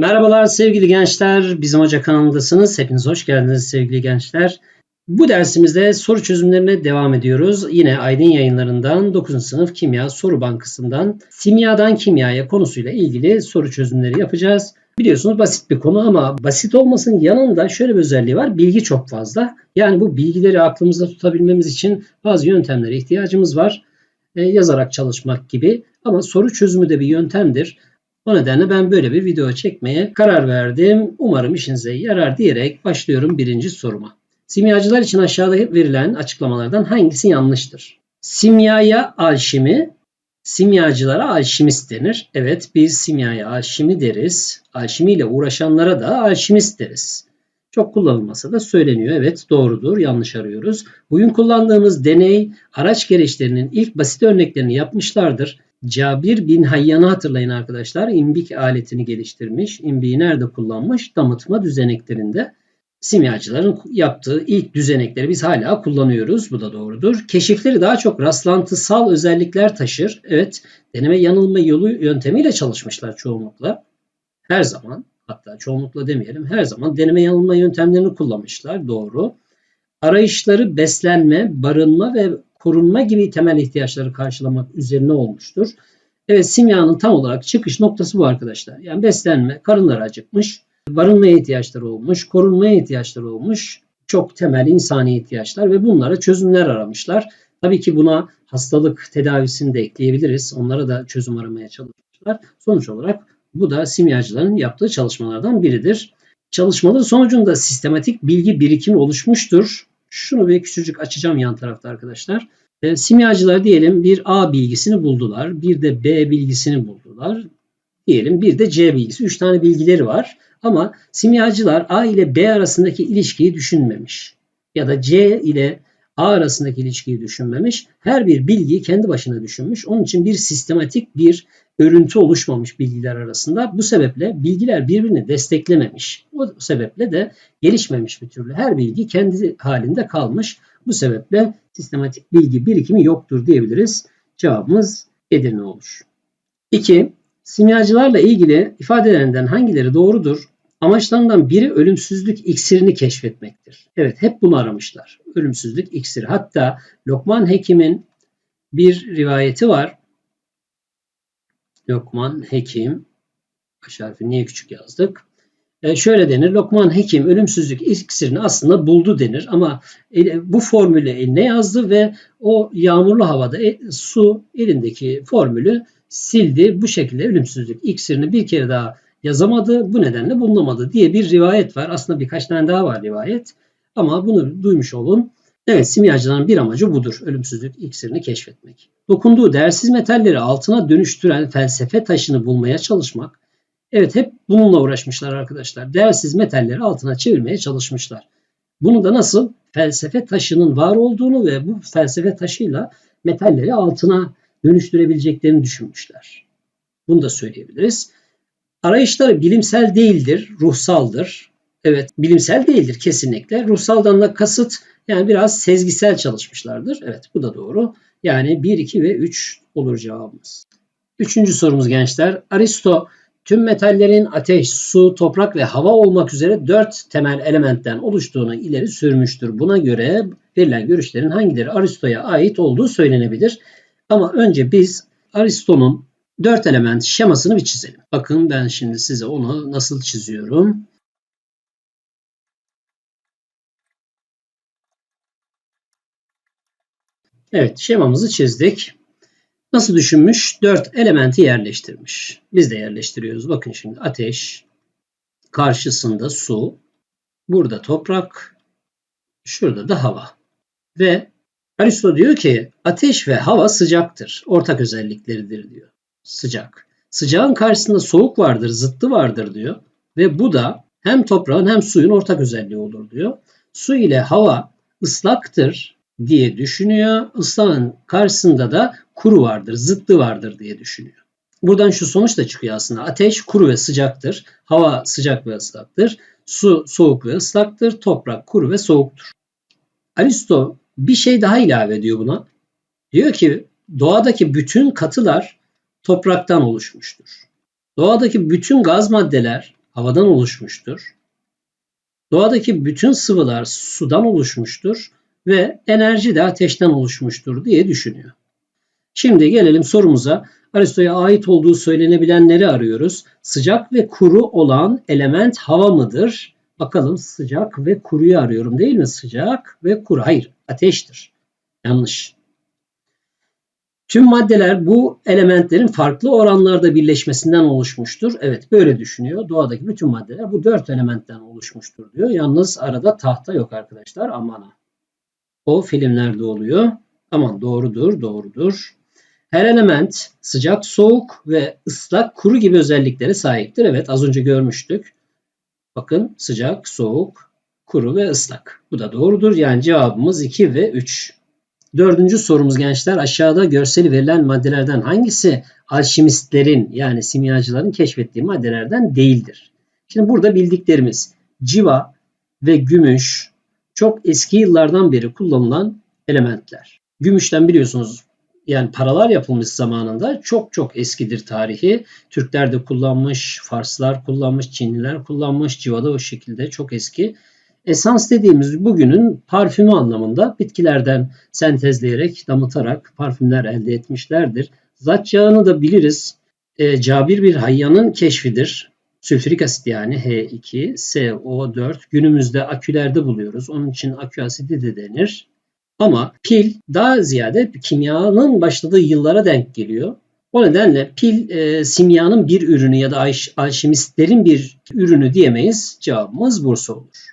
Merhabalar sevgili gençler. Bizim Hoca kanalındasınız. Hepiniz hoş geldiniz sevgili gençler. Bu dersimizde soru çözümlerine devam ediyoruz. Yine Aydın yayınlarından 9. sınıf kimya soru bankasından simyadan kimyaya konusuyla ilgili soru çözümleri yapacağız. Biliyorsunuz basit bir konu ama basit olmasının yanında şöyle bir özelliği var. Bilgi çok fazla. Yani bu bilgileri aklımızda tutabilmemiz için bazı yöntemlere ihtiyacımız var. E, yazarak çalışmak gibi. Ama soru çözümü de bir yöntemdir. O nedenle ben böyle bir video çekmeye karar verdim. Umarım işinize yarar diyerek başlıyorum birinci soruma. Simyacılar için aşağıda verilen açıklamalardan hangisi yanlıştır? Simyaya alşimi, simyacılara alşimist denir. Evet biz simyaya alşimi deriz. Alşimiyle uğraşanlara da alşimist deriz. Çok kullanılmasa da söyleniyor. Evet doğrudur. Yanlış arıyoruz. Bugün kullandığımız deney araç gereçlerinin ilk basit örneklerini yapmışlardır. Cabir bin Hayyan'ı hatırlayın arkadaşlar. İmbik aletini geliştirmiş. İmbiği nerede kullanmış? Damıtma düzeneklerinde. Simyacıların yaptığı ilk düzenekleri biz hala kullanıyoruz. Bu da doğrudur. Keşifleri daha çok rastlantısal özellikler taşır. Evet, deneme yanılma yolu yöntemiyle çalışmışlar çoğunlukla. Her zaman, hatta çoğunlukla demeyelim, her zaman deneme yanılma yöntemlerini kullanmışlar. Doğru. Arayışları beslenme, barınma ve korunma gibi temel ihtiyaçları karşılamak üzerine olmuştur. Evet simyanın tam olarak çıkış noktası bu arkadaşlar. Yani beslenme, karınları acıkmış, barınmaya ihtiyaçları olmuş, korunmaya ihtiyaçları olmuş. Çok temel insani ihtiyaçlar ve bunlara çözümler aramışlar. Tabii ki buna hastalık tedavisini de ekleyebiliriz. Onlara da çözüm aramaya çalışmışlar. Sonuç olarak bu da simyacıların yaptığı çalışmalardan biridir. Çalışmaların sonucunda sistematik bilgi birikimi oluşmuştur. Şunu bir küçücük açacağım yan tarafta arkadaşlar. E, simyacılar diyelim bir A bilgisini buldular. Bir de B bilgisini buldular. Diyelim bir de C bilgisi. Üç tane bilgileri var. Ama simyacılar A ile B arasındaki ilişkiyi düşünmemiş. Ya da C ile A arasındaki ilişkiyi düşünmemiş. Her bir bilgiyi kendi başına düşünmüş. Onun için bir sistematik bir örüntü oluşmamış bilgiler arasında. Bu sebeple bilgiler birbirini desteklememiş. O sebeple de gelişmemiş bir türlü. Her bilgi kendi halinde kalmış. Bu sebeple sistematik bilgi birikimi yoktur diyebiliriz. Cevabımız Edirne olur. 2. Simyacılarla ilgili ifadelerinden hangileri doğrudur? Amaçlarından biri ölümsüzlük iksirini keşfetmektir. Evet hep bunu aramışlar. Ölümsüzlük iksiri. Hatta Lokman Hekim'in bir rivayeti var. Lokman Hekim baş harfi niye küçük yazdık? E, şöyle denir. Lokman Hekim ölümsüzlük iksirini aslında buldu denir ama bu formülü eline yazdı ve o yağmurlu havada e, su elindeki formülü sildi. Bu şekilde ölümsüzlük iksirini bir kere daha yazamadı. Bu nedenle bulunamadı diye bir rivayet var. Aslında birkaç tane daha var rivayet. Ama bunu duymuş olun. Evet simyacıların bir amacı budur. Ölümsüzlük iksirini keşfetmek. Dokunduğu değersiz metalleri altına dönüştüren felsefe taşını bulmaya çalışmak. Evet hep bununla uğraşmışlar arkadaşlar. Değersiz metalleri altına çevirmeye çalışmışlar. Bunu da nasıl? Felsefe taşının var olduğunu ve bu felsefe taşıyla metalleri altına dönüştürebileceklerini düşünmüşler. Bunu da söyleyebiliriz. Arayışları bilimsel değildir, ruhsaldır. Evet, bilimsel değildir kesinlikle. Ruhsaldan da kasıt yani biraz sezgisel çalışmışlardır. Evet, bu da doğru. Yani 1, 2 ve 3 olur cevabımız. Üçüncü sorumuz gençler. Aristo tüm metallerin ateş, su, toprak ve hava olmak üzere dört temel elementten oluştuğunu ileri sürmüştür. Buna göre verilen görüşlerin hangileri Aristo'ya ait olduğu söylenebilir. Ama önce biz Aristo'nun dört element şemasını bir çizelim. Bakın ben şimdi size onu nasıl çiziyorum. Evet şemamızı çizdik. Nasıl düşünmüş? Dört elementi yerleştirmiş. Biz de yerleştiriyoruz. Bakın şimdi ateş, karşısında su, burada toprak, şurada da hava. Ve Aristo diyor ki ateş ve hava sıcaktır. Ortak özellikleridir diyor. Sıcak. Sıcağın karşısında soğuk vardır, zıttı vardır diyor. Ve bu da hem toprağın hem suyun ortak özelliği olur diyor. Su ile hava ıslaktır diye düşünüyor. Islağın karşısında da kuru vardır, zıttı vardır diye düşünüyor. Buradan şu sonuç da çıkıyor aslında. Ateş kuru ve sıcaktır. Hava sıcak ve ıslaktır. Su soğuk ve ıslaktır. Toprak kuru ve soğuktur. Aristo bir şey daha ilave ediyor buna. Diyor ki doğadaki bütün katılar topraktan oluşmuştur. Doğadaki bütün gaz maddeler havadan oluşmuştur. Doğadaki bütün sıvılar sudan oluşmuştur ve enerji de ateşten oluşmuştur diye düşünüyor. Şimdi gelelim sorumuza. Aristo'ya ait olduğu söylenebilenleri arıyoruz. Sıcak ve kuru olan element hava mıdır? Bakalım sıcak ve kuruyu arıyorum değil mi? Sıcak ve kuru. Hayır, ateştir. Yanlış. Tüm maddeler bu elementlerin farklı oranlarda birleşmesinden oluşmuştur. Evet böyle düşünüyor. Doğadaki bütün maddeler bu dört elementten oluşmuştur diyor. Yalnız arada tahta yok arkadaşlar. Aman O filmlerde oluyor. Aman doğrudur, doğrudur. Her element sıcak, soğuk ve ıslak, kuru gibi özelliklere sahiptir. Evet az önce görmüştük. Bakın sıcak, soğuk, kuru ve ıslak. Bu da doğrudur. Yani cevabımız 2 ve 3. Dördüncü sorumuz gençler aşağıda görseli verilen maddelerden hangisi alşimistlerin yani simyacıların keşfettiği maddelerden değildir? Şimdi burada bildiklerimiz civa ve gümüş çok eski yıllardan beri kullanılan elementler. Gümüşten biliyorsunuz yani paralar yapılmış zamanında çok çok eskidir tarihi. Türkler de kullanmış, Farslar kullanmış, Çinliler kullanmış, civa da o şekilde çok eski. Esans dediğimiz bugünün parfümü anlamında bitkilerden sentezleyerek, damıtarak parfümler elde etmişlerdir. Zat yağını da biliriz. E, Cabir bir hayyanın keşfidir. Sülfürik asit yani H2, SO4 günümüzde akülerde buluyoruz. Onun için akü asidi de denir. Ama pil daha ziyade kimyanın başladığı yıllara denk geliyor. O nedenle pil e, simyanın bir ürünü ya da alşimistlerin bir ürünü diyemeyiz. Cevabımız Bursa olur.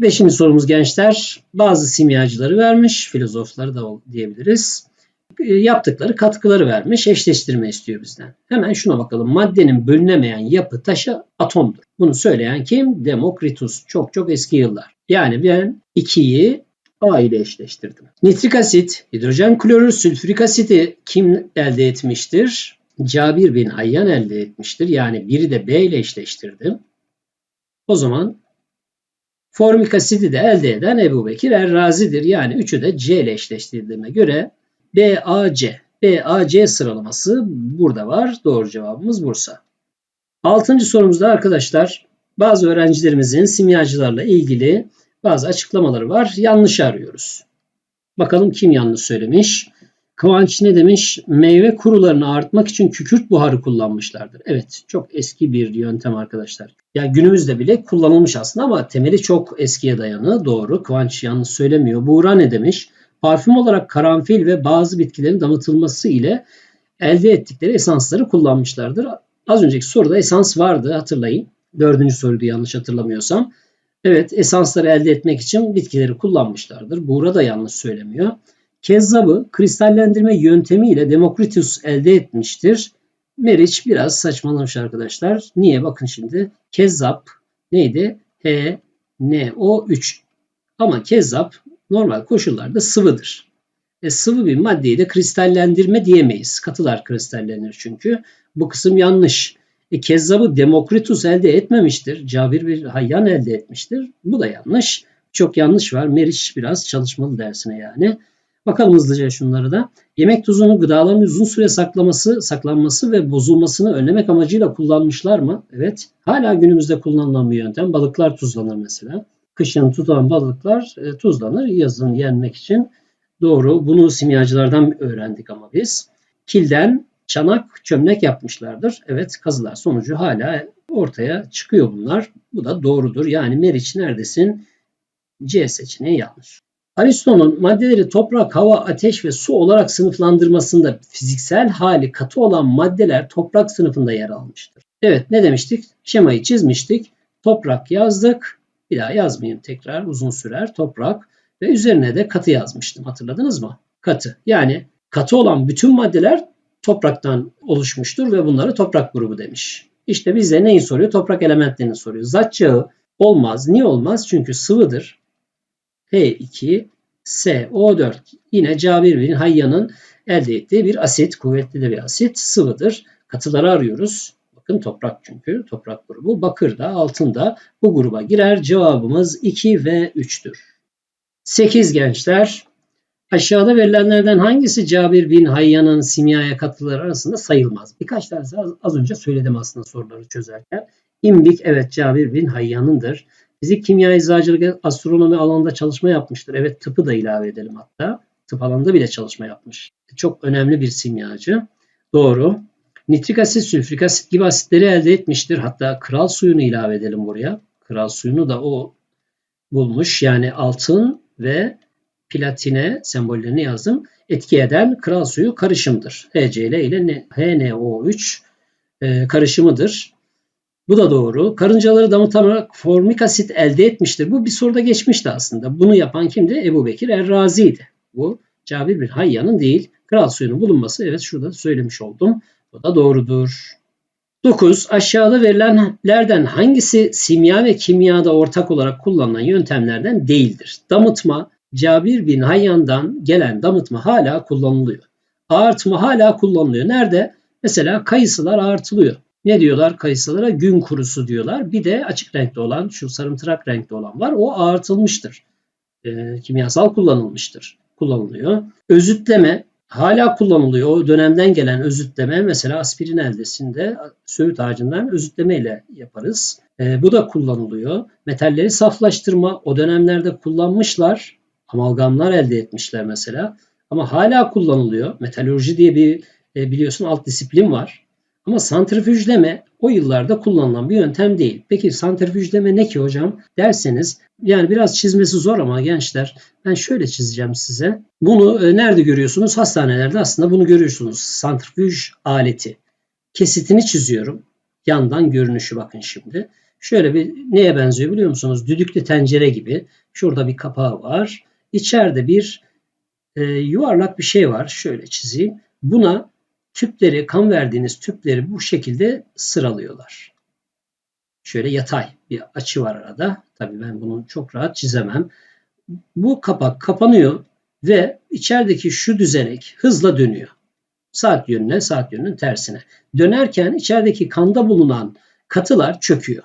Beşinci sorumuz gençler. Bazı simyacıları vermiş, filozofları da diyebiliriz. E, yaptıkları katkıları vermiş, eşleştirme istiyor bizden. Hemen şuna bakalım. Maddenin bölünemeyen yapı taşı atomdur. Bunu söyleyen kim? Demokritus. Çok çok eski yıllar. Yani ben 2'yi A ile eşleştirdim. Nitrik asit, hidrojen klorür, sülfürik asiti kim elde etmiştir? Cabir bin Hayyan elde etmiştir. Yani biri de B ile eşleştirdim. O zaman formik asidi de elde eden Ebu Bekir Errazi'dir. Yani üçü de C ile eşleştirdiğime göre BAC. BAC sıralaması burada var. Doğru cevabımız Bursa. Altıncı sorumuzda arkadaşlar bazı öğrencilerimizin simyacılarla ilgili bazı açıklamaları var. Yanlış arıyoruz. Bakalım kim yanlış söylemiş. Kıvanç ne demiş? Meyve kurularını artmak için kükürt buharı kullanmışlardır. Evet çok eski bir yöntem arkadaşlar. Ya günümüzde bile kullanılmış aslında ama temeli çok eskiye dayanı. Doğru. Kıvanç yanlış söylemiyor. Buğra ne demiş? Parfüm olarak karanfil ve bazı bitkilerin damıtılması ile elde ettikleri esansları kullanmışlardır. Az önceki soruda esans vardı hatırlayın. Dördüncü soruydu yanlış hatırlamıyorsam. Evet esansları elde etmek için bitkileri kullanmışlardır. Buğra da yanlış söylemiyor. Kezzabı kristallendirme yöntemiyle Demokritus elde etmiştir. Meriç biraz saçmalamış arkadaşlar. Niye? Bakın şimdi. Kezzap neydi? H, N, O, 3. Ama kezzap normal koşullarda sıvıdır. E, sıvı bir maddeyi de kristallendirme diyemeyiz. Katılar kristallenir çünkü. Bu kısım yanlış. E, Kezzab'ı Demokritus elde etmemiştir. Cabir bir hayyan elde etmiştir. Bu da yanlış. Çok yanlış var. Meriç biraz çalışmalı dersine yani. Bakalım hızlıca şunları da. Yemek tuzunu gıdaların uzun süre saklaması, saklanması ve bozulmasını önlemek amacıyla kullanmışlar mı? Evet. Hala günümüzde kullanılan bir yöntem. Balıklar tuzlanır mesela. Kışın tutulan balıklar e, tuzlanır yazın yenmek için. Doğru. Bunu simyacılardan öğrendik ama biz. Kilden çanak çömlek yapmışlardır. Evet kazılar sonucu hala ortaya çıkıyor bunlar. Bu da doğrudur. Yani Meriç neredesin? C seçeneği yanlış. Aristo'nun maddeleri toprak, hava, ateş ve su olarak sınıflandırmasında fiziksel hali katı olan maddeler toprak sınıfında yer almıştır. Evet ne demiştik? Şemayı çizmiştik. Toprak yazdık. Bir daha yazmayayım tekrar uzun sürer. Toprak ve üzerine de katı yazmıştım. Hatırladınız mı? Katı. Yani katı olan bütün maddeler topraktan oluşmuştur ve bunları toprak grubu demiş. İşte bize neyi soruyor? Toprak elementlerini soruyor. Zat olmaz. Niye olmaz? Çünkü sıvıdır. H2 SO4 yine Cabir bin Hayyan'ın elde ettiği bir asit, kuvvetli de bir asit, sıvıdır. Katıları arıyoruz. Bakın toprak çünkü, toprak grubu. Bakır da, altın da bu gruba girer. Cevabımız 2 ve 3'tür. 8 gençler. Aşağıda verilenlerden hangisi Cabir bin Hayyan'ın simyaya katıları arasında sayılmaz? Birkaç tanesi az, az önce söyledim aslında soruları çözerken. İmbik evet Cabir bin Hayyan'ındır. Fizik, kimya, eczacılık, astronomi alanında çalışma yapmıştır. Evet tıpı da ilave edelim hatta. Tıp alanında bile çalışma yapmış. Çok önemli bir simyacı. Doğru. Nitrik asit, sülfürik asit gibi asitleri elde etmiştir. Hatta kral suyunu ilave edelim buraya. Kral suyunu da o bulmuş. Yani altın ve platine sembollerini yazdım. Etki eden kral suyu karışımdır. HCl ile HNO3 e, karışımıdır. Bu da doğru. Karıncaları damıtarak formik asit elde etmiştir. Bu bir soruda geçmişti aslında. Bunu yapan kimdi? Ebu Bekir Errazi'ydi. Bu Cabir bin Hayyan'ın değil. Kral suyunun bulunması evet şurada söylemiş oldum. Bu da doğrudur. 9. Aşağıda verilenlerden hangisi simya ve kimyada ortak olarak kullanılan yöntemlerden değildir? Damıtma, Cabir bin Hayyan'dan gelen damıtma hala kullanılıyor. Ağartma hala kullanılıyor. Nerede? Mesela kayısılar ağartılıyor. Ne diyorlar kayısılara? Gün kurusu diyorlar. Bir de açık renkli olan, şu sarımtırak renkli olan var. O ağartılmıştır. E, kimyasal kullanılmıştır. Kullanılıyor. Özütleme hala kullanılıyor. O dönemden gelen özütleme mesela aspirin eldesinde söğüt ağacından özütleme ile yaparız. E, bu da kullanılıyor. Metalleri saflaştırma o dönemlerde kullanmışlar. Amalgamlar elde etmişler mesela. Ama hala kullanılıyor. Metalurji diye bir e, biliyorsun alt disiplin var. Ama santrifüjleme o yıllarda kullanılan bir yöntem değil. Peki santrifüjleme ne ki hocam derseniz yani biraz çizmesi zor ama gençler ben şöyle çizeceğim size. Bunu e, nerede görüyorsunuz? Hastanelerde aslında bunu görüyorsunuz. Santrifüj aleti. Kesitini çiziyorum. Yandan görünüşü bakın şimdi. Şöyle bir neye benziyor biliyor musunuz? Düdüklü tencere gibi. Şurada bir kapağı var. İçeride bir e, yuvarlak bir şey var. Şöyle çizeyim. Buna tüpleri, kan verdiğiniz tüpleri bu şekilde sıralıyorlar. Şöyle yatay bir açı var arada. Tabii ben bunu çok rahat çizemem. Bu kapak kapanıyor ve içerideki şu düzenek hızla dönüyor. Saat yönüne, saat yönünün tersine. Dönerken içerideki kanda bulunan katılar çöküyor.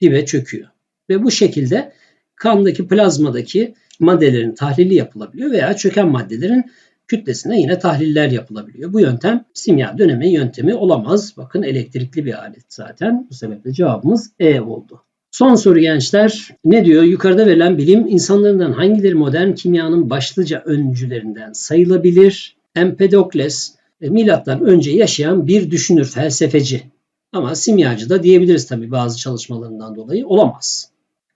Dibe çöküyor. Ve bu şekilde kandaki plazmadaki maddelerin tahlili yapılabiliyor veya çöken maddelerin kütlesine yine tahliller yapılabiliyor. Bu yöntem simya dönemi yöntemi olamaz. Bakın elektrikli bir alet zaten. Bu sebeple cevabımız E oldu. Son soru gençler. Ne diyor? Yukarıda verilen bilim insanlarından hangileri modern kimyanın başlıca öncülerinden sayılabilir? Empedokles e, milattan önce yaşayan bir düşünür, felsefeci. Ama simyacı da diyebiliriz tabii bazı çalışmalarından dolayı olamaz.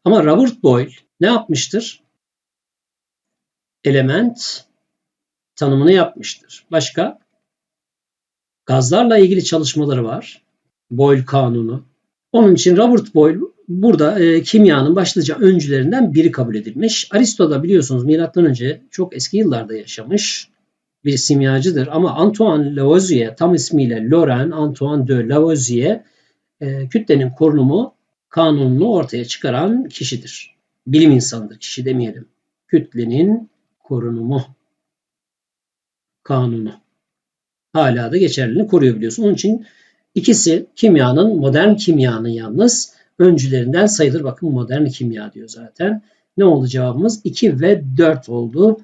Ama Robert Boyle ne yapmıştır? Element tanımını yapmıştır. Başka? Gazlarla ilgili çalışmaları var. Boyle kanunu. Onun için Robert Boyle burada e, kimyanın başlıca öncülerinden biri kabul edilmiş. Aristo da biliyorsunuz milattan önce çok eski yıllarda yaşamış bir simyacıdır ama Antoine Lavoisier tam ismiyle Laurent Antoine de Lavoisier e, kütlenin korunumu kanununu ortaya çıkaran kişidir. Bilim insanıdır kişi demeyelim. Kütlenin korunumu kanunu. Hala da geçerliliğini koruyor biliyorsun. Onun için ikisi kimyanın, modern kimyanın yalnız öncülerinden sayılır. Bakın modern kimya diyor zaten. Ne oldu cevabımız? 2 ve 4 oldu.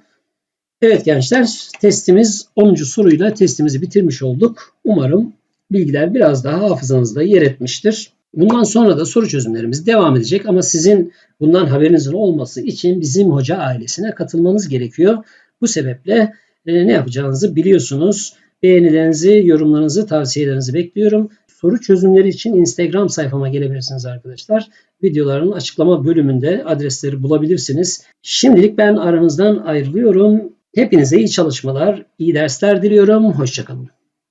Evet gençler testimiz 10. soruyla testimizi bitirmiş olduk. Umarım bilgiler biraz daha hafızanızda yer etmiştir. Bundan sonra da soru çözümlerimiz devam edecek ama sizin bundan haberinizin olması için bizim hoca ailesine katılmanız gerekiyor. Bu sebeple e, ne yapacağınızı biliyorsunuz. Beğenilerinizi, yorumlarınızı, tavsiyelerinizi bekliyorum. Soru çözümleri için Instagram sayfama gelebilirsiniz arkadaşlar. Videoların açıklama bölümünde adresleri bulabilirsiniz. Şimdilik ben aranızdan ayrılıyorum. Hepinize iyi çalışmalar, iyi dersler diliyorum. Hoşçakalın.